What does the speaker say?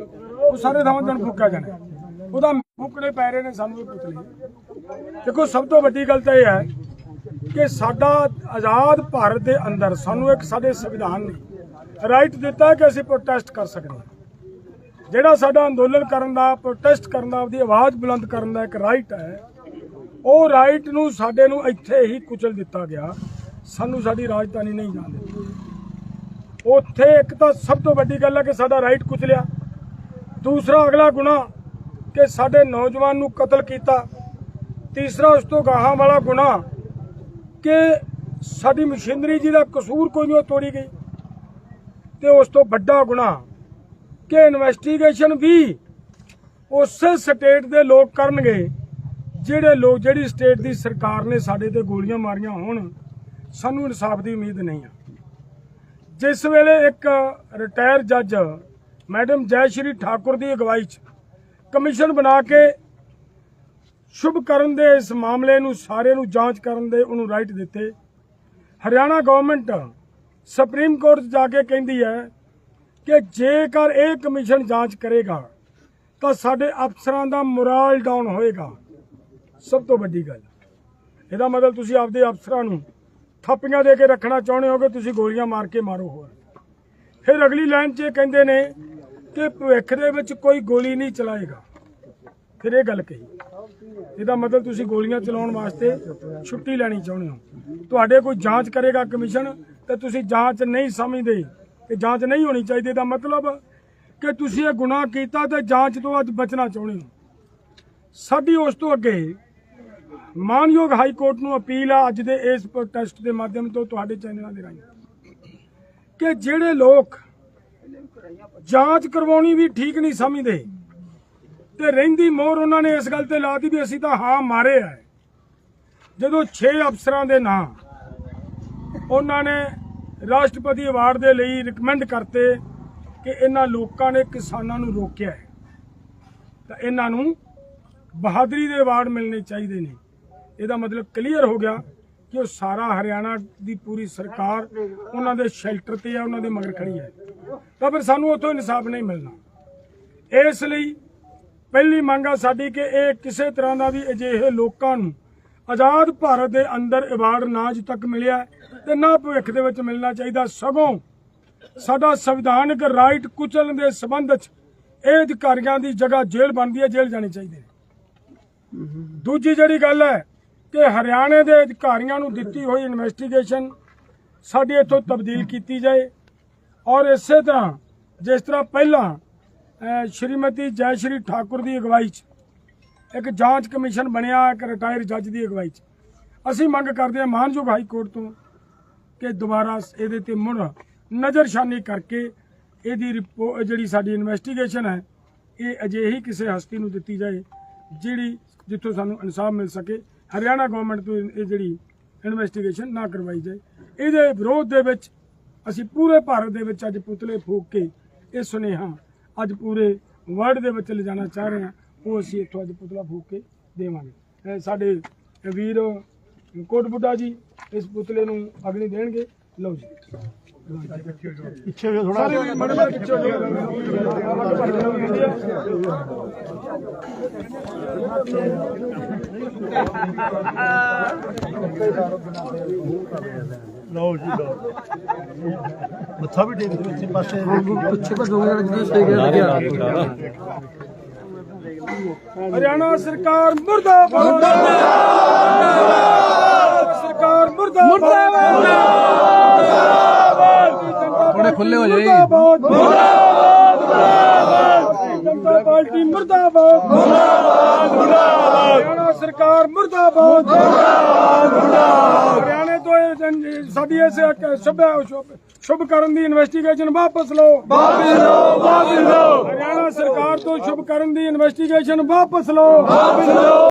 ਉਹ ਸਾਰੇ ਥਾਵਾਂ ਤੋਂ ਫੂਕਿਆ ਜਾਣਾ। ਉਹਦਾ ਫੂਕਣੇ ਪੈ ਰਹੇ ਨੇ, ਸਾਨੂੰ ਇਹ ਪੁਤਲੇ ਦੇਖੋ, ਸਭ ਤੋਂ ਵੱਡੀ ਗੱਲ ਤਾਂ ਇਹ ਹੈ ਕਿ ਸਾਡਾ ਆਜ਼ਾਦ ਭਾਰਤ ਦੇ ਅੰਦਰ ਸਾਨੂੰ ਇੱਕ ਸਾਡੇ ਸੰਵਿਧਾਨ ਨੇ ਰਾਈਟ ਦਿੱਤਾ ਕਿ ਅਸੀਂ ਪ੍ਰੋਟੈਸਟ ਕਰ ਸਕਦੇ ਹਾਂ। ਜਿਹੜਾ ਸਾਡਾ ਅੰਦੋਲਨ ਕਰਨ ਦਾ ਪ੍ਰੋਟੈਸਟ ਕਰਨ ਦਾ, ਆਪਦੀ ਆਵਾਜ਼ ਬੁਲੰਦ ਕਰਨ ਦਾ ਇੱਕ ਰਾਈਟ ਹੈ, ਉਹ ਰਾਈਟ ਨੂੰ ਸਾਡੇ ਨੂੰ ਇੱਥੇ ਹੀ ਕੁਚਲ ਦਿੱਤਾ ਗਿਆ। ਸਾਨੂੰ ਸਾਡੀ ਰਾਜਧਾਨੀ ਨਹੀਂ ਜਾਣ ਦਿੱਤੀ। ਉੱਥੇ ਇੱਕ ਤਾਂ ਸਭ ਤੋਂ ਵੱਡੀ ਗੱਲ ਹੈ ਕਿ ਸਾਡਾ ਰਾਈਟ ਕੁਚਲਿਆ। ਦੂਸਰਾ ਅਗਲਾ ਗੁਨਾ ਕਿ ਸਾਡੇ ਨੌਜਵਾਨ ਨੂੰ ਕਤਲ ਕੀਤਾ। ਤੀਸਰਾ ਉਸ ਤੋਂ ਗਾਹਾਂ ਵਾਲਾ ਗੁਨਾ ਕਿ ਸਾਡੀ ਮਸ਼ੀਨਰੀ ਜੀ ਦਾ ਕਸੂਰ ਕੋਈ ਨਹੀਂ, ਉਹ ਤੋੜੀ ਗਈ। ਤੇ ਉਸ ਤੋਂ ਵੱਡਾ ਗੁਨਾ ਕਿ ਇਨਵੈਸਟੀਗੇਸ਼ਨ ਵੀ ਉਸੇ ਸਟੇਟ ਦੇ ਲੋਕ ਕਰਨਗੇ, ਜਿਹੜੇ ਲੋਕ, ਜਿਹੜੀ ਸਟੇਟ ਦੀ ਸਰਕਾਰ ਨੇ ਸਾਡੇ ਤੇ ਗੋਲੀਆਂ ਮਾਰੀਆਂ ਹੋਣ, ਸਾਨੂੰ ਇਨਸਾਫ ਦੀ ਉਮੀਦ ਨਹੀਂ ਆ। ਜਿਸ ਵੇਲੇ ਇੱਕ ਰਿਟਾਇਰ ਜੱਜ ਮੈਡਮ, ਜੈ ਸ਼੍ਰੀ ਠਾਕੁਰ ਦੀ ਅਗਵਾਈ 'ਚ। ਕਮਿਸ਼ਨ ਬਣਾ ਕੇ ਸ਼ੁਭ ਕਰਨ ਦੇ ਇਸ ਮਾਮਲੇ ਨੂੰ ਸਾਰੇ ਨੂੰ ਜਾਂਚ ਕਰਨ ਦੇ ਉਹਨੂੰ ਰਾਈਟ ਦਿੱਤੇ। ਹਰਿਆਣਾ ਗਵਰਨਮੈਂਟ ਸੁਪਰੀਮ ਕੋਰਟ ਜਾ ਕੇ ਕਹਿੰਦੀ ਹੈ ਕਿ ਜੇਕਰ ਇਹ ਕਮਿਸ਼ਨ ਜਾਂਚ ਕਰੇਗਾ, ਤਾਂ ਸਾਡੇ ਅਫਸਰਾਂ ਦਾ ਮੋਰਲ ਡਾਊਨ ਹੋਏਗਾ। ਸਭ ਤੋਂ ਵੱਡੀ ਗੱਲ। ਇਹਦਾ ਮਤਲਬ ਤੁਸੀਂ ਆਪਦੇ ਅਫਸਰਾਂ ਨੂੰ ਥਾਪੀਆਂ ਦੇ ਕੇ ਰੱਖਣਾ ਚਾਹੁੰਦੇ ਹੋ ਕਿ ਤੁਸੀਂ ਗੋਲੀਆਂ ਮਾਰ ਕੇ ਮਾਰੋ ਹੋਰ। ਫਿਰ ਅਗਲੀ ਲਾਈਨ 'ਚ ਇਹ ਕਹਿੰਦੇ ਨੇ ਕਿ ਭਵਿੱਖ ਦੇ ਵਿੱਚ ਕੋਈ ਗੋਲੀ ਨਹੀਂ ਚਲਾਏਗਾ। ਫਿਰ ਇਹ ਗੱਲ ਕਹੀ। ਇਹਦਾ ਮਤਲਬ ਤੁਸੀਂ ਗੋਲੀਆਂ ਚਲਾਉਣ ਵਾਸਤੇ ਛੁੱਟੀ ਲੈਣੀ ਚਾਹੁੰਦੇ ਹੋ। ਤੁਹਾਡੇ ਕੋਈ ਜਾਂਚ ਕਰੇਗਾ ਕਮਿਸ਼ਨ, ਤੇ ਤੁਸੀਂ ਜਾਂਚ ਨਹੀਂ ਸਮਝਦੇ ਕਿ ਜਾਂਚ ਨਹੀਂ ਹੋਣੀ ਚਾਹੀਦੀ। ਦਾ ਮਤਲਬ ਕਿ ਤੁਸੀਂ ਇਹ ਗੁਨਾਹ ਕੀਤਾ ਤੇ ਜਾਂਚ ਤੋਂ ਅੱਜ ਬਚਣਾ ਚਾਹੁੰਦੇ ਹੋ। ਸਾਡੀ ਉਸ ਤੋਂ ਅੱਗੇ ਮਾਨਯੋਗ ਹਾਈ ਕੋਰਟ ਨੂੰ ਅਪੀਲ ਆ ਅੱਜ ਦੇ ਇਸ ਪ੍ਰੋਟੈਸਟ ਦੇ ਮਾਧਿਅਮ ਤੋਂ ਤੁਹਾਡੇ ਚੈਨਲਾਂ ਦੇ ਰਾਹੀਂ ਕਿ ਜਿਹੜੇ ਲੋਕ ਜਾਂਚ ਕਰਵਾਉਣੀ ਵੀ ਠੀਕ ਨਹੀਂ ਸਮਝਦੇ। ਤੇ ਰਹਿੰਦੀ ਮੋਹਰ ਉਹਨਾਂ ਨੇ ਇਸ ਗੱਲ ਤੇ ਲਾਤੀ ਵੀ ਅਸੀਂ ਤਾਂ ਹਾਂ ਮਾਰੇ ਆ। ਜਦੋਂ 6 ਅਫਸਰਾਂ ਦੇ ਨਾਂ ਉਹਨਾਂ ਨੇ ਰਾਸ਼ਟਰਪਤੀ ਅਵਾਰਡ ਦੇ ਲਈ ਰეკਮੈਂਡ ਕਰਤੇ ਕਿ ਇਹਨਾਂ ਲੋਕਾਂ ਨੇ ਕਿਸਾਨਾਂ ਨੂੰ ਰੋਕਿਆ ਹੈ। ਤਾਂ ਇਹਨਾਂ ਨੂੰ ਬਹਾਦਰੀ ਦੇ ਅਵਾਰਡ ਮਿਲਣੇ ਚਾਹੀਦੇ ਨੇ। ਇਹਦਾ ਮਤਲਬ ਕਲੀਅਰ ਹੋ ਗਿਆ ਕਿ ਉਹ ਸਾਰਾ ਹਰਿਆਣਾ ਦੀ ਪੂਰੀ ਸਰਕਾਰ ਉਹਨਾਂ ਦੇ ਸ਼ੈਲਟਰ ਤੇ ਆ, ਉਹਨਾਂ ਦੇ ਮਗਰ ਖੜੀ ਹੈ। ਤਾਂ ਫਿਰ ਸਾਨੂੰ ਉੱਥੋਂ ਇਨਸਾਫ ਨਹੀਂ ਮਿਲਣਾ। ਇਸ ਲਈ ਪਹਿਲੀ ਮੰਗ ਆ ਸਾਡੀ ਕਿ ਇਹ ਕਿਸੇ ਤਰ੍ਹਾਂ ਦਾ ਵੀ ਅਜਿਹੇ ਲੋਕਾਂ ਨੂੰ ਆਜ਼ਾਦ ਭਾਰਤ ਦੇ ਅੰਦਰ ਅਵਾਰਡ ਨਾ ਅੱਜ ਤੱਕ ਮਿਲਿਆ ਤੇ ਨਾ ਭਵਿੱਖ ਦੇ ਵਿੱਚ ਮਿਲਣਾ ਚਾਹੀਦਾ। ਸਗੋਂ ਸਾਡਾ ਸੰਵਿਧਾਨਕ ਰਾਈਟ ਕੁਚਲਣ ਦੇ ਸਬੰਧ 'ਚ ਇਹ ਅਧਿਕਾਰੀਆਂ ਦੀ ਜਗ੍ਹਾ ਜੇਲ੍ਹ ਬਣਦੀ ਹੈ, ਜੇਲ੍ਹ ਜਾਣੀ ਚਾਹੀਦੀ ਹੈ। ਦੂਜੀ ਜਿਹੜੀ ਗੱਲ ਹੈ ਕਿ ਹਰਿਆਣੇ ਦੇ ਅਧਿਕਾਰੀਆਂ ਨੂੰ ਦਿੱਤੀ ਹੋਈ ਇਨਵੈਸਟੀਗੇਸ਼ਨ ਸਾਡੇ ਇੱਥੋਂ ਤਬਦੀਲ ਕੀਤੀ ਜਾਏ। ਔਰ ਇਸੇ ਤਰ੍ਹਾਂ ਜਿਸ ਤਰ੍ਹਾਂ ਪਹਿਲਾਂ ਸ਼੍ਰੀਮਤੀ ਜੈ ਸ਼੍ਰੀ ਠਾਕੁਰ ਦੀ ਅਗਵਾਈ 'ਚ ਇੱਕ ਜਾਂਚ ਕਮਿਸ਼ਨ ਬਣਿਆ, ਇੱਕ ਰਿਟਾਇਰ ਜੱਜ ਦੀ ਅਗਵਾਈ 'ਚ। ਅਸੀਂ ਮੰਗ ਕਰਦੇ ਹਾਂ ਮਾਨਯੋਗ ਹਾਈ ਕੋਰਟ ਤੋਂ ਕਿ ਦੁਬਾਰਾ ਇਹਦੇ ਤੇ ਮੁੜ ਨਜ਼ਰਸ਼ਾਨੀ ਕਰਕੇ ਇਹਦੀ ਰਿਪੋ- ਜਿਹੜੀ ਸਾਡੀ ਇਨਵੈਸਟੀਗੇਸ਼ਨ ਹੈ, ਇਹ ਅਜਿਹੀ ਕਿਸੇ ਹਸਤੀ ਨੂੰ ਦਿੱਤੀ ਜਾਏ, ਜਿਹੜੀ ਜਿੱਥੋਂ ਸਾਨੂੰ ਇਨਸਾਫ ਮਿਲ ਸਕੇ, ਹਰਿਆਣਾ ਗਵਰਨਮੈਂਟ ਤੋਂ ਇਹ ਜਿਹੜੀ ਇਨਵੈਸਟੀਗੇਸ਼ਨ ਨਾ ਕਰਵਾਈ ਜਾਏ। ਇਹਦੇ ਵਿਰੋਧ ਦੇ ਵਿੱਚ ਅਸੀਂ ਪੂਰੇ ਭਾਰਤ ਦੇ ਵਿੱਚ ਅੱਜ ਪੁਤਲੇ ਫੂਕ ਕੇ ਇਹ ਸੁਨੇਹਾ ਅੱਜ ਪੂਰੇ ਵਰਲਡ ਦੇ ਵਿੱਚ ਲਿਜਾਣਾ ਚਾਹ ਰਹੇ ਹਾਂ। ਉਹ ਅਸੀਂ ਇੱਥੋਂ ਅੱਜ ਪੁਤਲਾ ਫੂਕ ਕੇ ਦੇਵਾਂਗੇ। ਸਾਡੇ ਵੀਰ ਕੋਟ ਬੁੱਢਾ ਜੀ ਇਸ ਪੁਤਲੇ ਨੂੰ ਅਗਨੀ ਦੇਣਗੇ। ਲਓ ਜੀ। ਪਿੱਛੇ ਥੋੜਾ ਸਾਰੇ ਮੜੇ ਮੜੇ ਪਿੱਛੇ ਹੋ ਜਾਓ। ਲਓ ਜੀ ਲਓ। ਮੱਥਾ ਵੀ ਟੇਕ ਦਿਓ ਇੱਥੇ ਪਾਸੇ ਪਿੱਛੇ ਪਰ ਦੋ ਜਣੇ ਜਿਹੜੇ ਸਹੀ ਗਿਆ ਹਰਿਆਣਾ ਸਰਕਾਰ ਮੁਰਦਾਬਾਦ। ਸਰਕਾਰ ਮੁਰਦਾਬਾਦ। ਥੋੜੇ ਖੁੱਲੇ ਹੋ ਜਾਏ। ਜਨਤਾ ਪਾਰਟੀ ਮੁਰਦਾਬਾਦ। ਹਰਿਆਣਾ ਸਰਕਾਰ ਮੁਰਦਾਬਾਦ। ਹਰਿਆਣੇ ਤੋਂ ਇਹ ਸਾਡੀ ਇਸ ਸ਼ੁਭ- ਸ਼ੁਭ ਕਰਨ ਦੀ ਇਨਵੈਸਟੀਗੇਸ਼ਨ ਵਾਪਸ ਲਓ। ਵਾਪਸ ਲਓ ਵਾਪਸ ਲਓ। ਹਰਿਆਣਾ ਸਰਕਾਰ ਤੋਂ ਸ਼ੁਭ ਕਰਨ ਦੀ ਇਨਵੈਸਟੀਗੇਸ਼ਨ ਵਾਪਸ ਲਓ। ਵਾਪਸ ਲਓ।